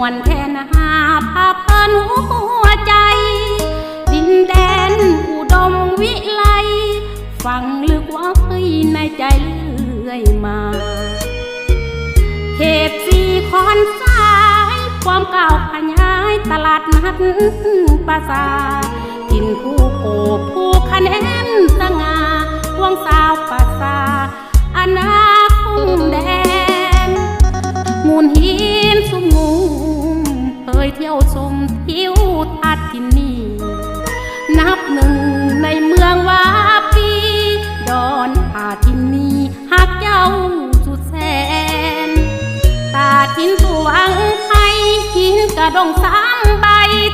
วนแค่นหาพาเพลินหัวใจ ดินแดนอุดมวิไลฟังลึกไว่าในใจเลื่อยมาเขตสีคอนสาย ความเก่าขยายตลาดนัดปราสาทกินผู้โอบผู้คะแนนสง่าวงสาวปราสาอนา มทิวทัศน์ที่นี่นับหนึ่งในเมืองวาปีดอนอาทินนีหากเจ้าสุดแสน ตาทินสวงไทยหินกระดงสามใบ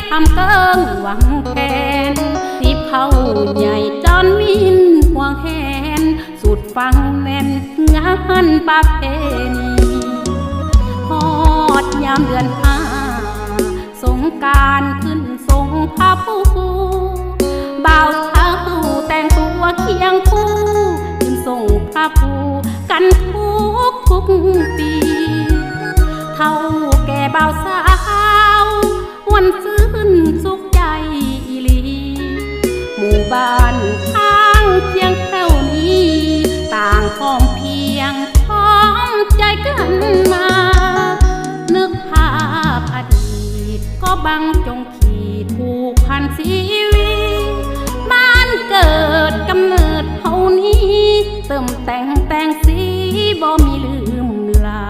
ทำเกิงหวังแทนสีเขาใหญ่ดอนวินห่วงแหนสุดฟังแน่นงานประเพณีฮอดยามเดือนห้า การขึ้นทรงพระผู้บ่าวเท้าแต่งตัวเคียงคู่ขึ้นทรงพระผู้กันทุกทุกปี เท่าแก่บ่าวสาววันซื่นสุขใจอีหลี หมู่บ้าน บังจงขีดผูกพันชีวิตบ้านเกิดกำเนิดเฮานี้ เติมแต่งแต่งสีบ่มีลืมลา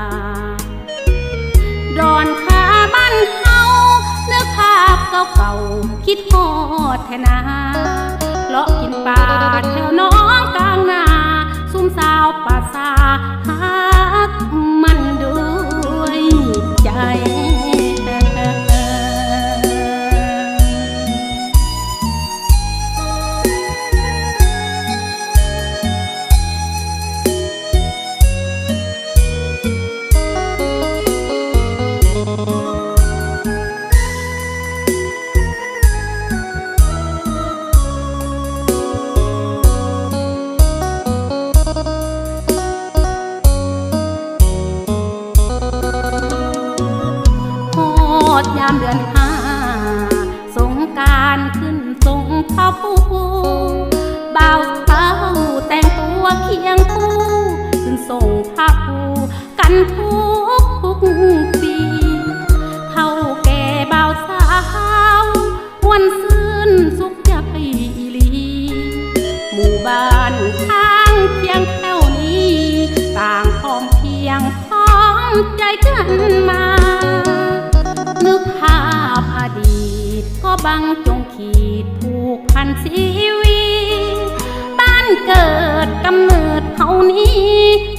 ดอนขาบ้านเฮาเนึกภาพเก่าๆคิดฮอดแทนาเลาะกินปลาแถวน้องกลางนา ซุ่มสาวป่าสาห ดยามเดือนห้า สงการขึ้นทรงพระผู้บ่าวสาวแต่งตัวเคียงคู่ขึ้นทรงพระผู้กันทุกทุกปีเท่าแก่บ่าวสาววันซื่นสุขใจอีลี หมู่บ้านข้างเคียงแถวนี้ ต่างพร้อมเพียงพร้อมใจกันมา บังจงขีดผูกพันชีวิตบ้านเกิดกำเนิดเฮานี้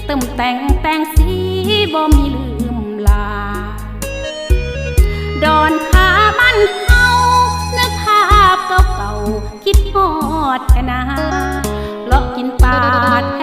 เติมแต่งแต่งสีบ่มีลืมลา ดอนขาบ้านเฮานึกภาพเก่าๆคิดฮอดแค่นาเลาะกินปลาแถวน้อ